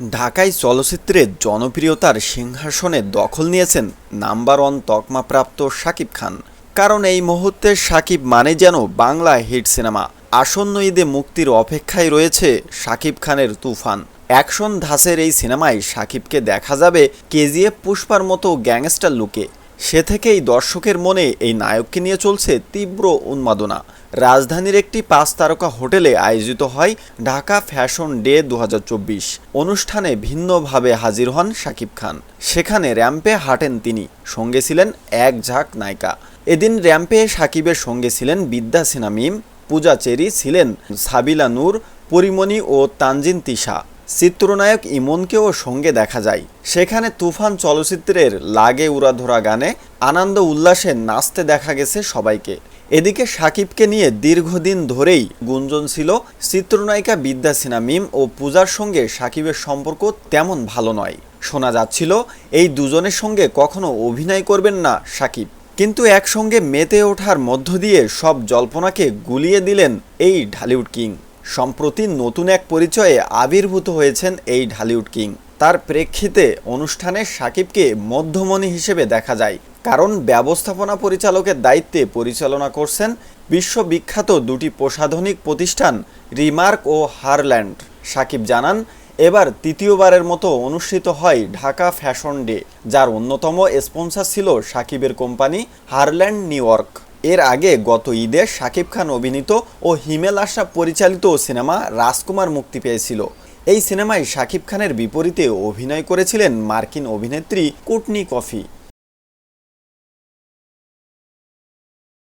ঢাকায় চলচ্চিত্রের জনপ্রিয়তার সিংহাসনে দখল নিয়েছেন নাম্বার ওয়ান তকমাপ্রাপ্ত সাকিব খান। কারণ এই মুহূর্তে সাকিব মানে যেন বাংলা হিট সিনেমা। আসন্ন ঈদে মুক্তির অপেক্ষায় রয়েছে শাকিব খানের তুফান। অ্যাকশন ধাসের এই সিনেমায় সাকিবকে দেখা যাবে কেজিএফ পুষ্পার মতো গ্যাংস্টার লুকে। সে থেকেই দর্শকের মনে এই নায়ককে নিয়ে চলছে তীব্র উন্মাদনা। রাজধানীর একটি পাঁচ তারকা হোটেলে আয়োজিত হয় ঢাকা ফ্যাশন ডে দু হাজার চব্বিশ। অনুষ্ঠানে ভিন্নভাবে হাজির হন শাকিব খান। সেখানে র্যাম্পে হাঁটেন তিনি, সঙ্গে ছিলেন এক ঝাঁক নায়িকা। এদিন র্যাম্পে সাকিবের সঙ্গে ছিলেন বিদ্যা সিনহা মিম, পূজা চেরি ছিলেন সাবিলা নূর, পরিমণি ও তানজিন তিশা। চিত্রনায়ক ইমনকেও সঙ্গে দেখা যায়। সেখানে তুফান চলচ্চিত্রের লাগে উড়াধরা গানে আনন্দ উল্লাসে নাচতে দেখা গেছে সবাইকে। এদিকে সাকিবকে নিয়ে দীর্ঘদিন ধরেই গুঞ্জন ছিল চিত্রনায়িকা বিদ্যা সিনহা মিম ও পূজার সঙ্গে সাকিবের সম্পর্ক তেমন ভালো নয়। শোনা যাচ্ছিল, এই দুজনের সঙ্গে কখনো অভিনয় করবেন না সাকিব। কিন্তু একসঙ্গে মেতে ওঠার মধ্য দিয়ে সব জল্পনাকে গুলিয়ে দিলেন এই ঢালিউড কিং। সম্প্রতি নতুন এক পরিচয়ে আবির্ভূত হয়েছেন এই ঢালিউড কিং। তার প্রেক্ষিতে অনুষ্ঠানে সাকিবকে মধ্যমণি হিসেবে দেখা যায়, কারণ ব্যবস্থাপনা পরিচালকের দায়িত্বে পরিচালনা করছেন বিশ্ববিখ্যাত দুটি প্রসাধনিক প্রতিষ্ঠান রিমার্ক ও হারল্যান্ড। সাকিব জানান, এবার তৃতীয়বারের মতো অনুষ্ঠিত হয় ঢাকা ফ্যাশন ডে, যার অন্যতম স্পন্সর ছিল সাকিবের কোম্পানি হারল্যান্ড নিউ ইয়র্ক। এর আগে গত ঈদে শাকিব খান অভিনীত ও হিমেল আশা পরিচালিত সিনেমা রাজকুমার মুক্তি পেয়েছিল। এই সিনেমায় শাকিব খানের বিপরীতে অভিনয় করেছিলেন মার্কিন অভিনেত্রী কুটনি কফি।